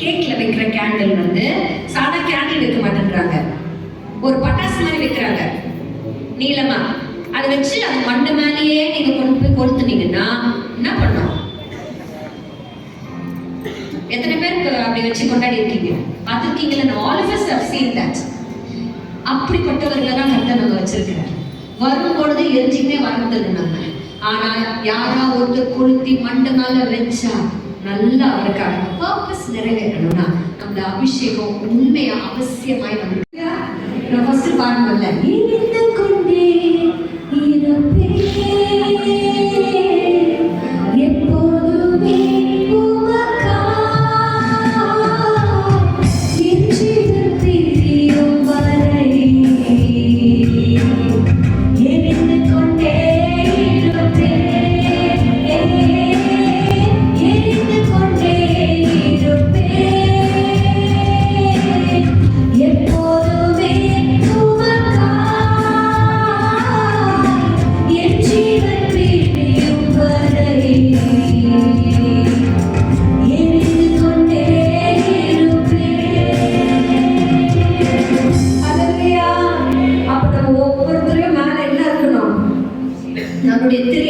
கேக்ல வைக்கிற கேண்டில் வந்து சாதா கேண்டில் வைக்க மாட்டேன்றாங்க. ஒரு பட்டாசு மாதிரி வைக்கிறாங்க. நீளமா அதை வச்சு அது மண்ணு மேலேயே நீங்க கொண்டு போய் கொளுத்துனீங்கன்னா என்ன பண்ணும்? எத்தனை பேருக்கு அப்படி வச்சு கொண்டாடி இருக்கீங்க? பார்த்துருக்கீங்களா all of us have seen that அப்படிப்பட்டவர்களை தான் கர்த்தர் நம்ம வச்சிருக்கிறார். வரும் பொழுது எரிஞ்சுக்கிட்டே வர்றது நம்ம ஆனா யாரா ஒருத்தர் கொளுத்தி மண்டு மேல வச்சா நல்லா அவருக்கான பர்பஸ் நிறைவேறணும்னா அந்த அபிஷேகம் உண்மையா அவசியமாய் நம்ம நான் ஃபர்ஸ்ட் பாடுவோம்ல இருந்து கொண்டு நம்மளுடைய திரு